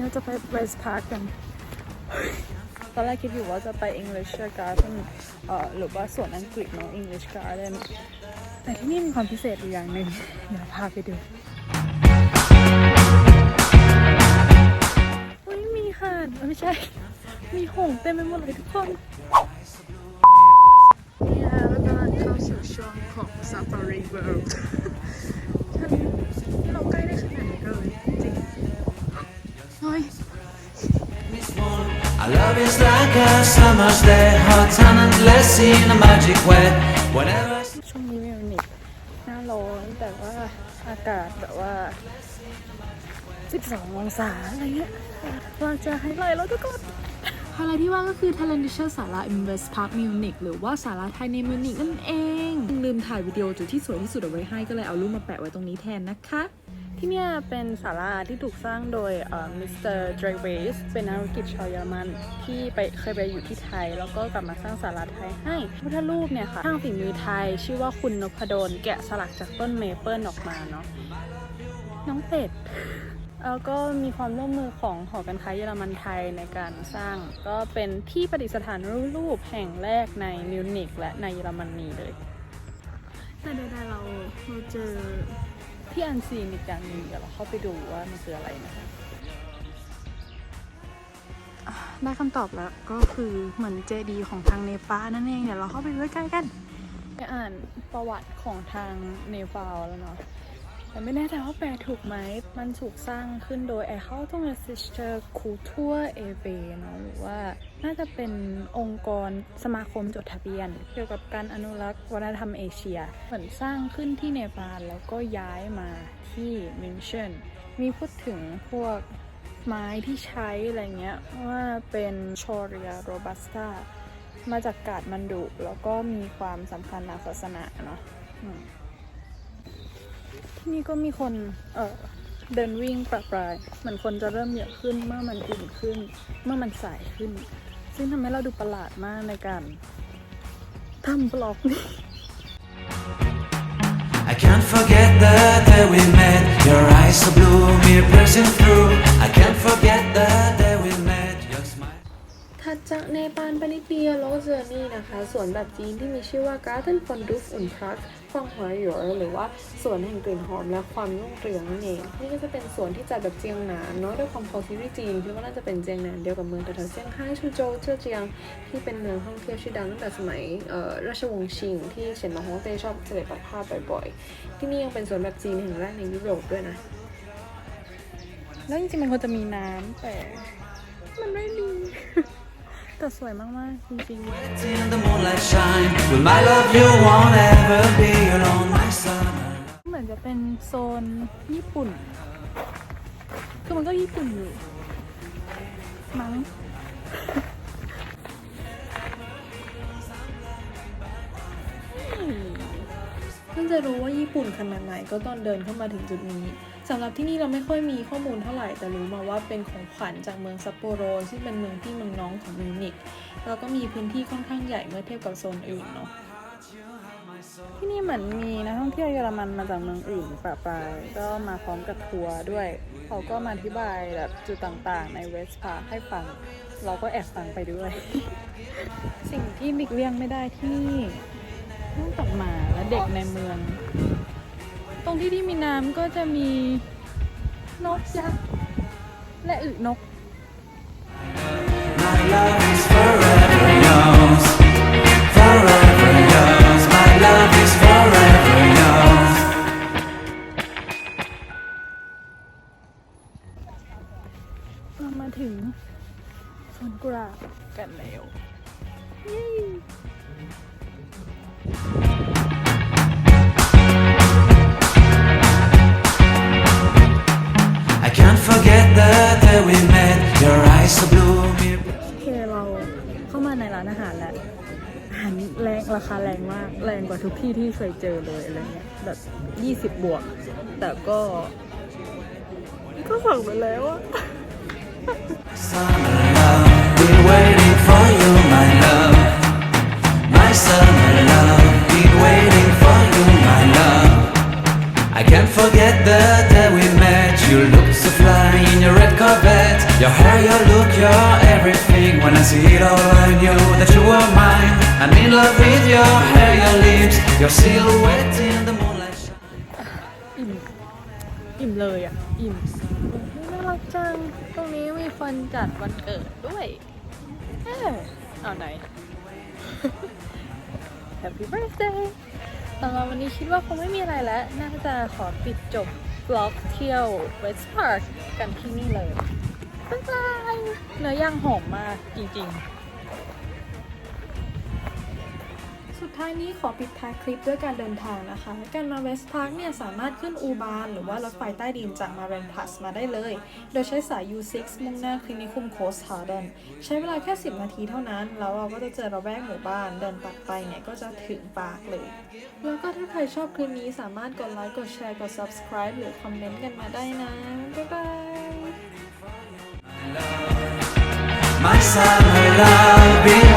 เวสพาร์กกัน ตอนแรกคิดอยู่ว่าจะไป English Garden เอ่อหรือว่าสวนอังกฤษเนาะ English Garden แต่ที่นี่มีความพิเศษอยู่อย่างหนึ่งเดี๋ยวพาไปดูเฮ้ยมีค่ะเอ้ยไม่ใช่ มีหงส์เต็มไปหมดเลยทุกคนเนี่ยเรากำลังเข้าสู่ช่วงของ Safari World ช่วงนี้มิวนิกหน้าร้อนแต่ว่าอากาศแบบว่า 12 องศาอะไรเงี้ยเราจะให้ไลท์แล้วทุกคนไฮไลท์ที่ว่าก็คือ t a l e n t i a สารา Invest Park Munich หรือว่าสาราไทยในมิวนิกนั่นเอง ลืมถ่ายวิดีโอจุดที่สวยที่สุดเอาไว้ให้ก็เลยเอารูปมาแปะไว้ตรงนี้แทนนะคะ ที่เนี่ยเป็นศาลาที่ถูกสร้างโดยมิสเตอร์เดรเวสเป็นนักธุรกิจชาวเยอรมันที่ไปเคยไปอยู่ที่ไทย แล้วก็กลับมาสร้างศาลาไทยให้พุทธรูปเนี่ยค่ะช่างฝีมือไทย ชื่อว่าคุณนพดลแกะสลักจากต้นเมเปิลออกมาเนาะน้องเป็ดแล้วก็มีความร่วมมือของหอการค้าเยอรมันไทยในการสร้าง ก็เป็นที่ประดิษฐานรูปแห่งแรกในมิวนิกและในเยอรมนีเลยแต่ใดๆเราเราเจอ ที่อันซีนอีกอย่างหนึ่งเดี๋ยวเราเข้าไปดูว่ามันคืออะไรนะคะอะได้คำตอบแล้วก็คือเหมือนเจดีย์ของทางเนปาลนั่นเอง เดี๋ยวเราเข้าไปดูใกล้ๆกัน ไปอ่านประวัติของทางเนปาลแล้วเนาะ แต่ไม่แน่ใจว่าแปลถูกไหม มันถูกสร้างขึ้นโดย e h o u t o n g s i s t e r Kultur e v เนาะหรือว่าน่าจะเป็นองค์กรสมาคมจดทะเบียน เกี่ยวกับการอนุรักษ์วัฒนธรรมเอเชีย เหมือนสร้างขึ้นที่เนปาลแล้วก็ย้ายมาที่มินเชนมีพูดถึงพวกไม้ที่ใช้อะไรเงี้ยว่าเป็นชอเรียโรบัสตามาจากกาดมันดุแล้วก็มีความสำคัญทางศาสนาเนาะ ที่นี่ก็มีคนเออเดินวิ่งประปรายเหมือนคนจะเริ่มเยอะขึ้นเมื่อมันอุ่นขึ้น เมื่อมันสายขึ้น ซึ่งทำให้เราดูประหลาดมากในการทำบล็อกนี่ I can't forget the day we met. Your eyes so blue, me piercing through. I can't forget the day จากเนปาลไปนิดเดียวเราก็เจอนี่นะคะสวนแบบจีนที่มีชื่อว่า Garden von Duft und Pracht ฟองหัวหยวนหรือว่าสวนแห่งกลิ่นหอมและความรุ่งเรืองนั่นเองนี่ก็จะเป็นสวนที่จัดแบบเจียงหนานเนาะด้วยความพอซีรีส์จีนคิดว่าน่าจะเป็นเจียงหนานเดียวกับเมืองแถวเซี่ยงไฮ้ชูโจวเจี้ยเจียง ที่เป็นเมืองท่องเที่ยวชื่อดังตั้งแต่สมัยเอ่อราชวงศ์ชิง ที่เฉินหลงฮ่องเต้ชอบเสด็จประพาสบ่อยๆ ที่นี่ยังเป็นสวนแบบจีนแห่งแรกในยุโรปด้วยนะแล้วจริงๆมันควรจะมีน้ำแต่มันไม่มี แต่สวยมากๆจริงๆ In the moonlight shine. With my love, you won't ever be alone, my summer. เหมือนจะเป็นโซนญี่ปุ่น คือมันก็ญี่ปุ่นอยู่มั้ง เพิ่งจะรู้ว่าญี่ปุ่นขนาดไหนก็ตอนเดินเข้ามาถึงจุดนี้สำหรับที่นี่เราไม่ค่อยมีข้อมูลเท่าไหร่แต่รู้มาว่าเป็นของขวัญจากเมืองซัปโปโรซึ่งเป็นเมืองที่เมืองน้องของมิวนิกแล้วก็มีพื้นที่ค่อนข้างใหญ่เมื่อเทียบกับโซนอื่นเนาะที่นี่เหมือนมีนักท่องเที่ยวเยอรมันมาจากเมืองอื่นปะปายก็มาพร้อมกับทัวร์ด้วย เขาก็มาอธิบายแบบจุดต่างๆ ในเวสพาร์คให้ฟัง เราก็แอบฟังไปด้วย สิ่งที่หลีกเลี่ยงไม่ได้ที่ นี่นอกจากหมาและเด็กในเมือง ตรงที่ที่มีน้ำก็จะมีนกยักษ์และอึนก My love is forever yours. Forever yours. My love is forever yours. เรามาถึงสวนกุหลาบกันแล้ว we met. Your eyes so blue. Me โอเคเราเข้ามาในร้านอาหารแล้วอาหารแรงราคาแรงมาก แรงกว่าทุกที่ที่เคยเจอเลยอะไรเงี้ยแบบ20บวก แต่ก็ ก็สั่งไปแล้วอะ fly in your red Corvette. Your everything when I see it all I knew that you were mine. I'm in love with your hair, your lips, your silhouette in the moonlight. shine. อิ่มอิ่มเลยอะ อิ่มน่ารักจัง ตรงนี้มีคนจัดวันเกิดด้วยเออเอาไหน Happy birthday สำหรับวันนี้คิดว่าคงไม่มีอะไรแล้ว น่าจะขอปิดจบบล็อกเที่ยว West Park กันที่นี่เลย บ๊ายบายเนื้อย่างหอมมากจริงๆ สุดท้ายนี้ขอปิดท้ายคลิปด้วยการเดินทางนะคะ การมาเวสต์พาร์คเนี่ยสามารถขึ้นอูบานหรือว่ารถไฟใต้ดินจากมาเรนพลัสมาได้เลย โดยใช้สาย U6 มุ่งหน้าคลินิคุมโคสฮาร์เดนใช้เวลาแค่ 10 นาทีเท่านั้น แล้วเราก็จะเจอระแวกหมู่บ้าน เดินตัดไปเนี่ยก็จะถึงปาร์คเลย แล้วก็ถ้าใครชอบคลิปนี้สามารถกดไลค์ กดแชร์ กด subscribe หรือคอมเมนต์กันมาได้นะ บ๊ายบาย My summer love,